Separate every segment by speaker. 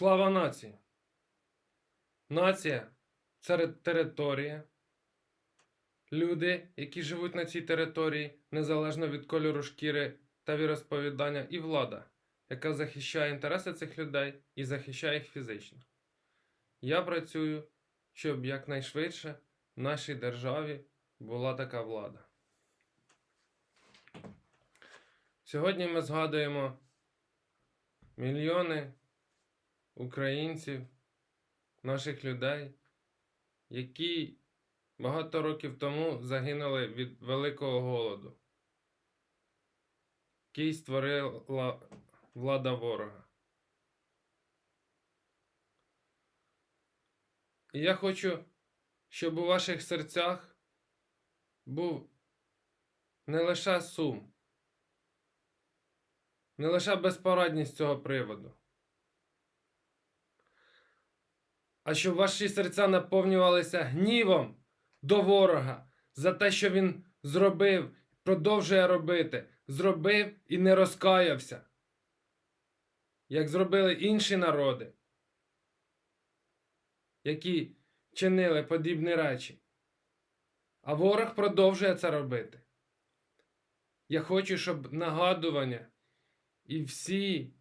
Speaker 1: Слава нації! Нація це територія. Люди, які живуть на цій території, незалежно від кольору шкіри та віросповідання, і влада, яка захищає інтереси цих людей і захищає їх фізично. Я працюю, щоб якнайшвидше в нашій державі була така влада. Сьогодні ми згадуємо мільйони українців, наших людей, які багато років тому загинули від великого голоду, який створила влада ворога. І я хочу, щоб у ваших серцях був не лише сум, не лише безпорадність цього приводу. А щоб ваші серця наповнювалися гнівом до ворога за те, що він зробив, продовжує робити, зробив і не розкаявся, як зробили інші народи, які чинили подібні речі. А ворог продовжує це робити. Я хочу, щоб нагадування і всі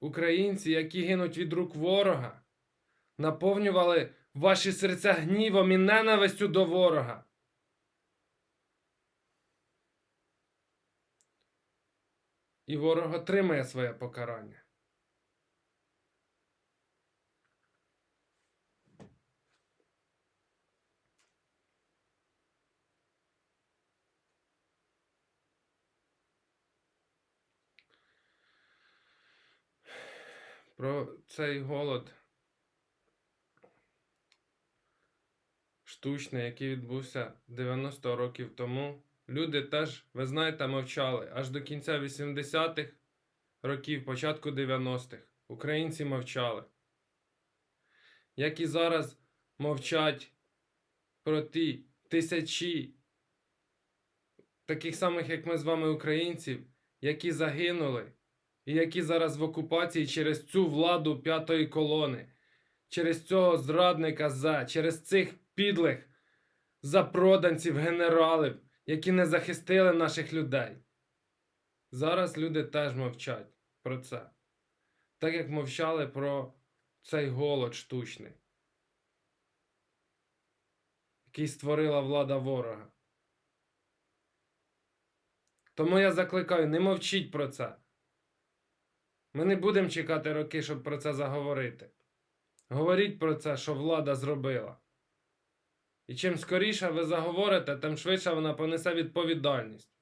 Speaker 1: українці, які гинуть від рук ворога, наповнювали ваші серця гнівом і ненавистю до ворога. І ворог отримає своє покарання. Про цей голод. Штучний, який відбувся 90 років тому, люди теж, ви знаєте, мовчали. Аж до кінця 80-х років, початку 90-х, українці мовчали. Як і зараз мовчать про ті тисячі таких самих, як ми з вами, українців, які загинули, і які зараз в окупації через цю владу п'ятої колони, через цього зрадника за, через цих підлих запроданців, генералів, які не захистили наших людей. Зараз люди теж мовчать про це. Так як мовчали про цей голод штучний, який створила влада ворога. Тому я закликаю, не мовчіть про це. Ми не будемо чекати роки, щоб про це заговорити. Говоріть про це, що влада зробила. І чим скоріше ви заговорите, тим швидше вона понесе відповідальність.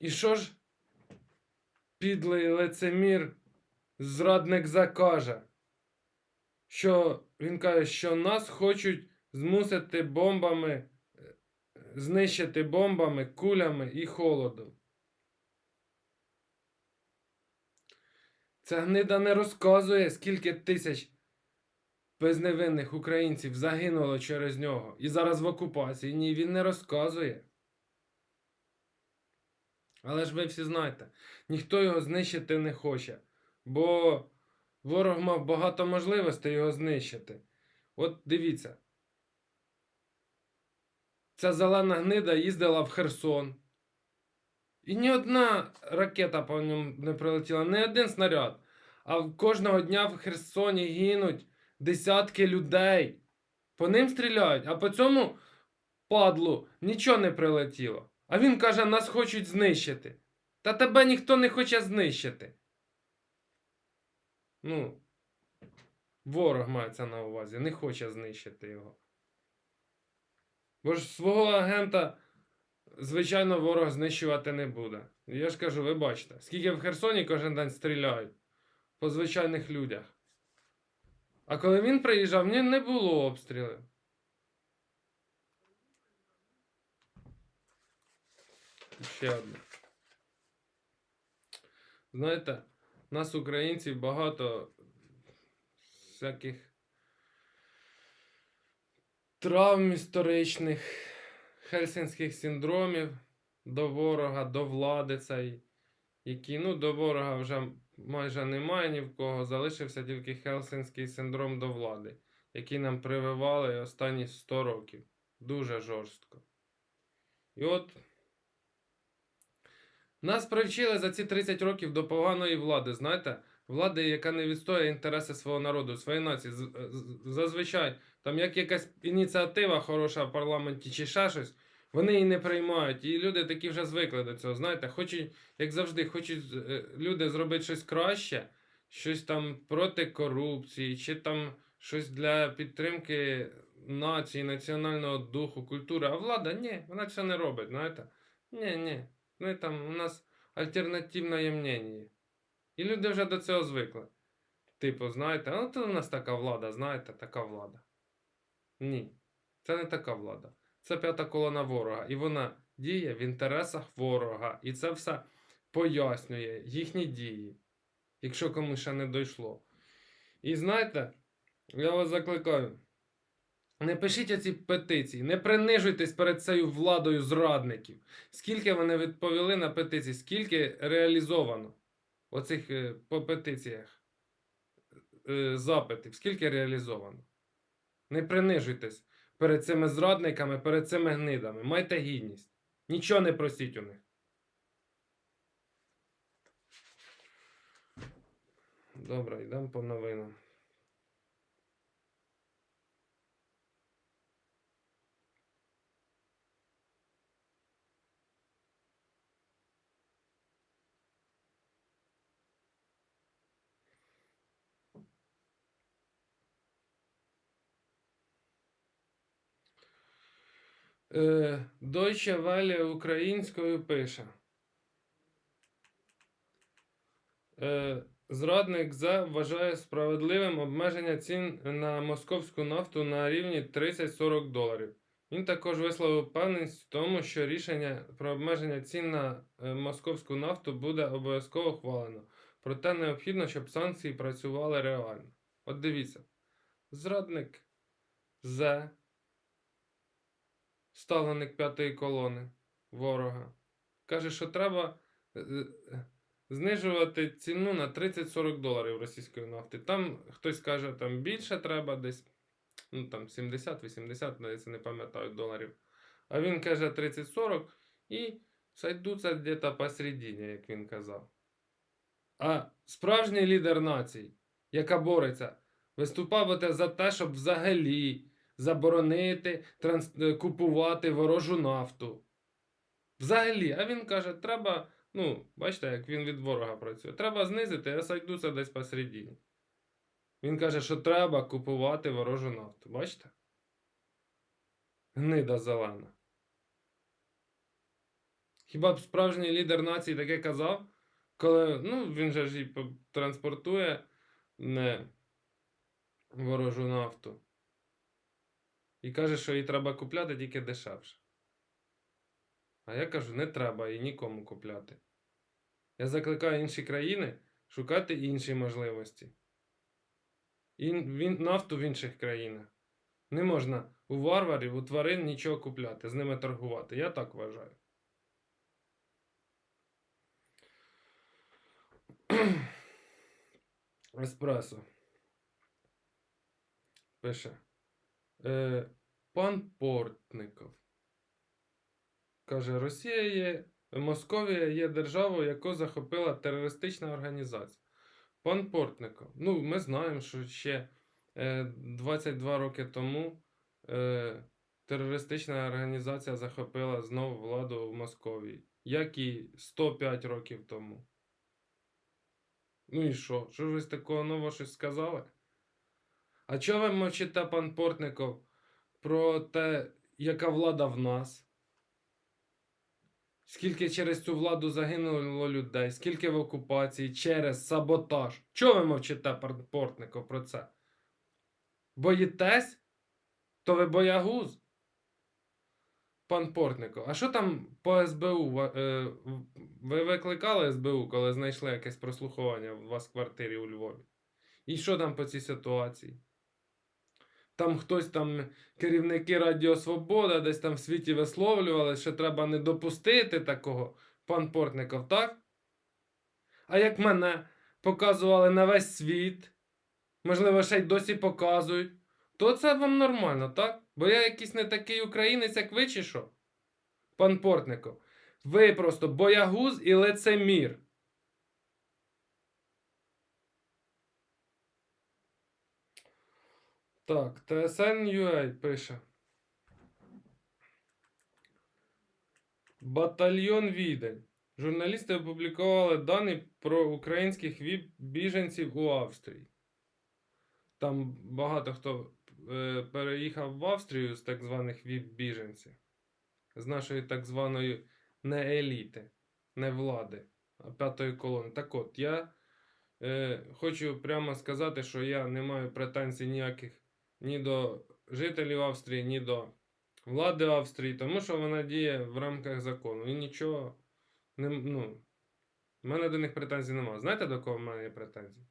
Speaker 1: І що ж підлий лицемір, зрадник закаже? Що він каже, що нас хочуть змусити бомбами, е, знищити бомбами, кулями і холодом. Ця гнида не розказує, скільки тисяч безневинних українців загинуло через нього і зараз в окупації. Ні, він не розказує. Але ж ви всі знаєте, ніхто його знищити не хоче, бо ворог мав багато можливостей його знищити. От дивіться. Ця зелена гнида їздила в Херсон. І ні одна ракета по ньому не прилетіла, ні один снаряд. А кожного дня в Херсоні гинуть десятки людей. По ним стріляють, а по цьому падлу нічого не прилетіло. А він каже, нас хочуть знищити. Та тебе ніхто не хоче знищити. Ну, ворог мається на увазі, не хоче знищити його. Бо ж свого агента, звичайно, ворог знищувати не буде. Я ж кажу, ви бачите, скільки в Херсоні кожен день стріляють по звичайних людях. А коли він приїжджав, ні, не було обстрілів. Ще одне. Знаєте, нас, українців, багато всяких травм історичних, хельсінських синдромів до ворога, до влади цей, які, ну, до ворога вже майже немає ні в кого. Залишився тільки Хелсинський синдром до влади, який нам прививали останні 100 років. Дуже жорстко. І от нас привчили за ці 30 років до поганої влади, знаєте? Влади, яка не відстоює інтереси свого народу, своєї нації. Зазвичай, там як якась ініціатива хороша в парламенті чи ще щось, вони її не приймають. І люди такі вже звикли до цього. Знаєте, хочуть, як завжди, хочуть е, люди зробити щось краще, щось там проти корупції, чи там щось для підтримки нації, національного духу, культури. А влада ні, вона це не робить, знаєте? Ні, ні. Ми там, у нас альтернативне мнення. І люди вже до цього звикли. Типу, знаєте, ну то у нас така влада, знаєте, така влада. Ні, це не така влада. Це п'ята колона ворога. І вона діє в інтересах ворога. І це все пояснює їхні дії, якщо комусь ще не дійшло. І знаєте, я вас закликаю. Не пишіть оці петиції, не принижуйтесь перед цією владою зрадників. Скільки вони відповіли на петиції, скільки реалізовано оцих е, по петиціях е, запитів, скільки реалізовано. Не принижуйтесь перед цими зрадниками, перед цими гнидами. Майте гідність. Нічого не просіть у них. Добре, йдемо по новинам. Е, Deutsche Welle українською пише. Е, Зрадник ЗА вважає справедливим обмеження цін на московську нафту на рівні 30-40 доларів. Він також висловив впевненість в тому, що рішення про обмеження цін на е, московську нафту буде обов'язково ухвалено. Проте необхідно, щоб санкції працювали реально. От дивіться, зрадник З ставленик п'ятої колони ворога. Каже, що треба е, е, знижувати ціну на 30-40 доларів російської нафти. Там хтось каже, там більше треба десь, ну там 70-80, навіть не пам'ятаю доларів. А він каже 30-40 і сойдуться десь посередині, як він казав. А справжній лідер нації, яка бореться, виступав за те, щоб взагалі заборонити транс... е, купувати ворожу нафту. Взагалі, а він каже, треба, ну, бачите, як він від ворога працює. Треба знизити, а сойдуться десь посередині. Він каже, що треба купувати ворожу нафту. Бачите? Гнида зелена. Хіба б справжній лідер нації таке казав, коли, ну, він же ж і транспортує не ворожу нафту. І каже, що її треба купляти тільки дешевше. А я кажу, не треба її нікому купляти. Я закликаю інші країни шукати інші можливості. І нафту в інших країнах. Не можна у варварів, у тварин нічого купляти, з ними торгувати. Я так вважаю. Еспресо. Пише. Е, пан Портников. Каже, Росія є. Московія є державою, яку захопила терористична організація. Пан Портников. Ну, ми знаємо, що ще е, 22 роки тому е, терористична організація захопила знову владу в Московії, як і 105 років тому. Ну і що? Що ж ви такого нового щось сказали? А чого ви мовчите, пан Портников, про те, яка влада в нас? Скільки через цю владу загинуло людей, скільки в окупації через саботаж? Чого ви мовчите, пан Портников, про це? Боїтесь? То ви боягуз? Пан Портников, а що там по СБУ? Е, Ви викликали СБУ, коли знайшли якесь прослуховування у вас в квартирі у Львові? І що там по цій ситуації? Там хтось там, керівники Радіо Свобода, десь там в світі висловлювали, що треба не допустити такого, пан Портников, так? А як мене показували на весь світ, можливо, ще й досі показують, то це вам нормально, так? Бо я якийсь не такий українець, як ви, чи що? Пан Портников. Ви просто боягуз і лицемір. Так, TSN.ua пише. Батальйон Відень. Журналісти опублікували дані про українських біженців у Австрії. Там багато хто е, переїхав в Австрію з так званих віп-біженців. З нашої так званої не еліти, не влади, а п'ятої колони. Так от, я е, хочу прямо сказати, що я не маю претензій ніяких ні до жителів Австрії, ні до влади Австрії, тому що вона діє в рамках закону. І нічого не. Ну, в мене до них претензій немає. Знаєте, до кого в мене є претензії?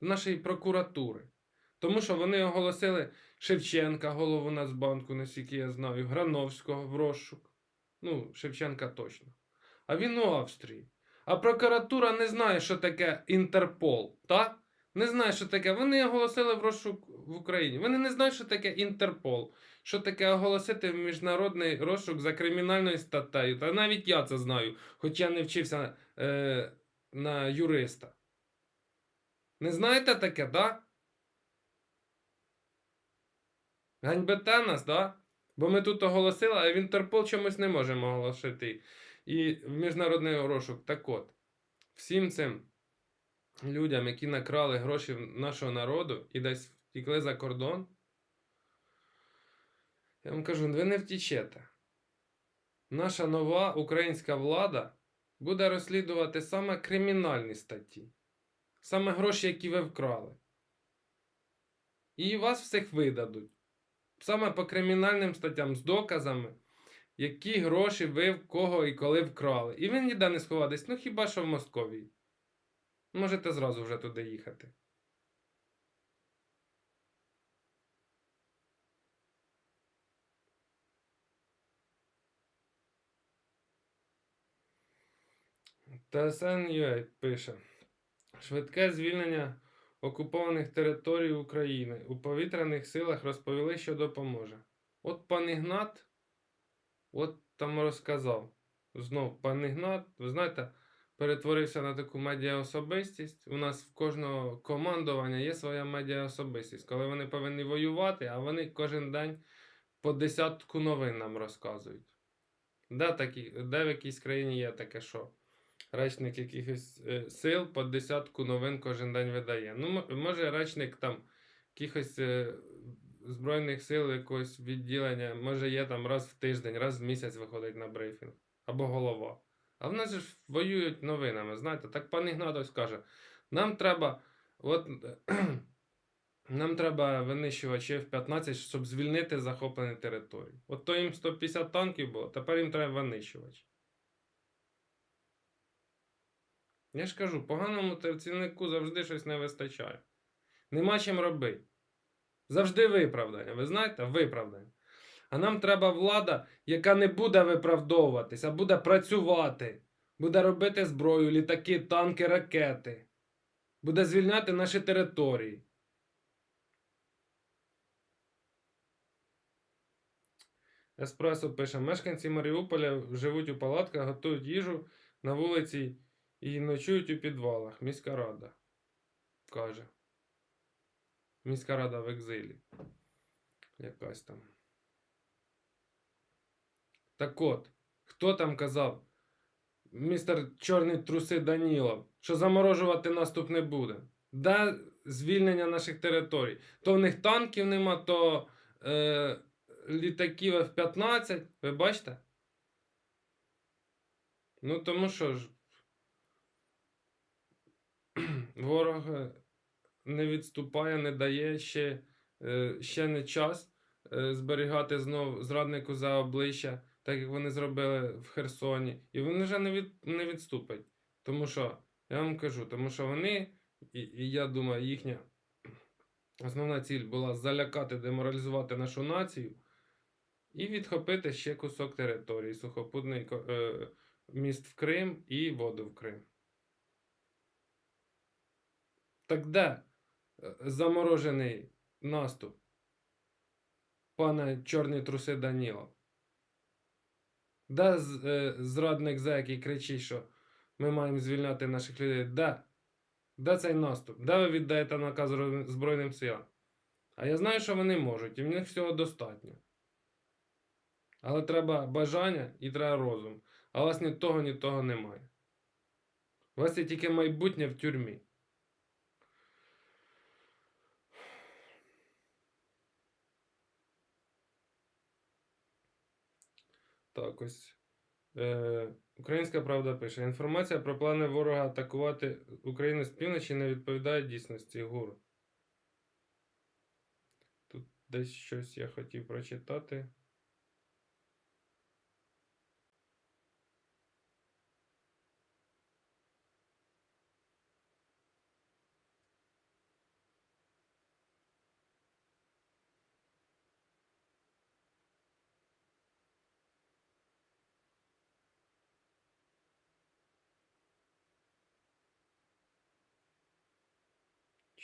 Speaker 1: До нашої прокуратури. Тому що вони оголосили Шевченка, голову Нацбанку, наскільки я знаю, Грановського в розшук. Ну, Шевченка точно. А він у Австрії. А прокуратура не знає, що таке Інтерпол, так? Не знає, що таке. Вони оголосили в розшук в Україні. Вони не знають, що таке Інтерпол. Що таке оголосити міжнародний розшук за кримінальною статтею. Та навіть я це знаю, хоч я не вчився е, на юриста. Не знаєте таке, да? Ганьбите нас, да? Бо ми тут оголосили, а в Інтерпол чомусь не можемо оголосити. І в міжнародний розшук. Так от, всім цим людям, які накрали гроші нашого народу і десь втікли за кордон, я вам кажу, ви не втічете. Наша нова українська влада буде розслідувати саме кримінальні статті, саме гроші, які ви вкрали. І вас всіх видадуть. Саме по кримінальним статтям з доказами, які гроші ви в кого і коли вкрали. І ви ніде не сховатись, ну хіба що в Московії. Можете зразу вже туди їхати. ТСН.UA пише. Швидке звільнення окупованих територій України у повітряних силах розповіли, що допоможе. От пан Ігнат, от там розказав. Знов пан Ігнат, ви знаєте, перетворився на таку медіаособистість. У нас в кожного командування є своя медіаособистість, коли вони повинні воювати, а вони кожен день по десятку новин нам розказують. Де, такі, де в якійсь країні є таке що? Речник якихось е, сил по десятку новин кожен день видає. Ну, може, речник там якихось е, Збройних сил якогось відділення, може, є там раз в тиждень, раз в місяць виходить на брифінг. Або голова. А в нас ж воюють новинами, знаєте, так пан Ігнатович каже, нам треба, от, нам треба винищувачів 15, щоб звільнити захоплені території. От то їм 150 танків було, тепер їм треба винищувач. Я ж кажу, поганому працівнику завжди щось не вистачає. Нема чим робити. Завжди виправдання. Ви знаєте, виправдання. А нам треба влада, яка не буде виправдовуватись, а буде працювати, буде робити зброю, літаки, танки, ракети, буде звільняти наші території. Еспресо пише: мешканці Маріуполя живуть у палатках, готують їжу на вулиці і ночують у підвалах. Міська рада каже. Міська рада в екзилі. Якась там. Так от, хто там казав? Містер Чорний труси Данілов, що заморожувати наступ не буде. Де звільнення наших територій? То в них танків нема, то е, літаків F-15. Ви бачите? Ну, тому що ж. Ворог е, не відступає, не дає ще, е, ще не час е, зберігати знов зраднику за обличчя, так як вони зробили в Херсоні. І вони вже не, від, не відступять. Тому що, я вам кажу, тому що вони, і, і я думаю, їхня основна ціль була залякати, деморалізувати нашу націю і відхопити ще кусок території, сухопутний е, міст в Крим і воду в Крим. Так де е, заморожений наступ? Пане чорні труси Даніло? Де е, зрадник за який кричить, що ми маємо звільняти наших людей? Де? Де цей наступ? Де ви віддаєте наказ Збройним силам? А я знаю, що вони можуть, і в них всього достатньо. Але треба бажання і треба розум. А у вас ні того, ні того немає. У вас є тільки майбутнє в тюрмі. Так, ось. Е, Українська правда пише: інформація про плани ворога атакувати Україну з півночі не відповідає дійсності ГУР. Тут десь щось я хотів прочитати.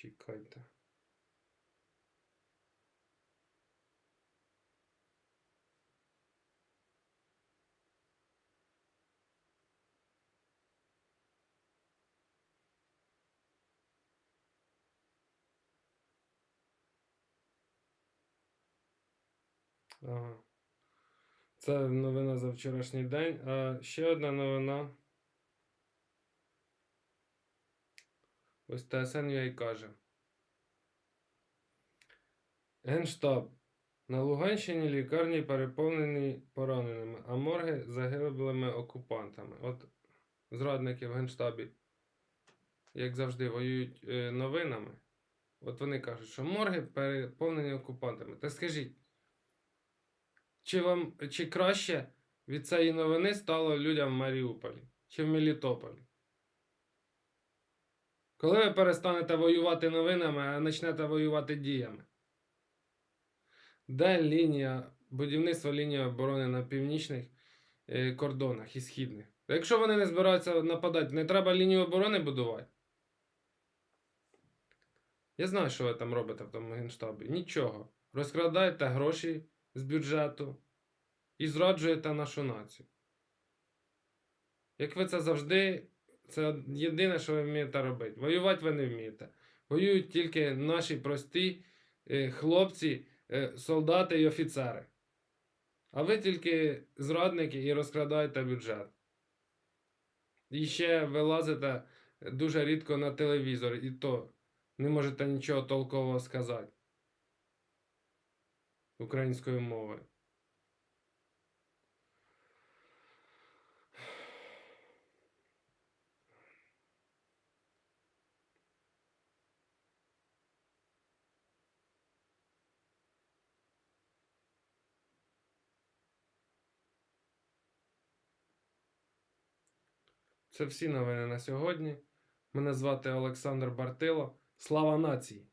Speaker 1: Чекайте. Ага. Це новина за вчорашній день. А ще одна новина. Ось ТСН каже. Генштаб. На Луганщині лікарні переповнені пораненими, а морги загиблими окупантами. От зрадники в Генштабі, як завжди, воюють е, новинами. От вони кажуть, що морги переповнені окупантами. Та скажіть, чи вам чи краще від цієї новини стало людям в Маріуполі чи в Мелітополі? Коли ви перестанете воювати новинами, а почнете воювати діями? Де лінія будівництва лінії оборони на північних е, кордонах і східних? Якщо вони не збираються нападати, не треба лінію оборони будувати? Я знаю, що ви там робите в тому генштабі. Nічого. Розкрадаєте гроші з бюджету і зраджуєте нашу націю. Як ви це завжди, це єдине, що ви вмієте робити. Воювати ви не вмієте. Воюють тільки наші прості е, хлопці, е, солдати і офіцери. А ви тільки зрадники і розкрадаєте бюджет. І ще вилазите дуже рідко на телевізор, і то не можете нічого толкового сказати українською мовою. Це всі новини на сьогодні. Мене звати Олександр Бартило. Слава нації!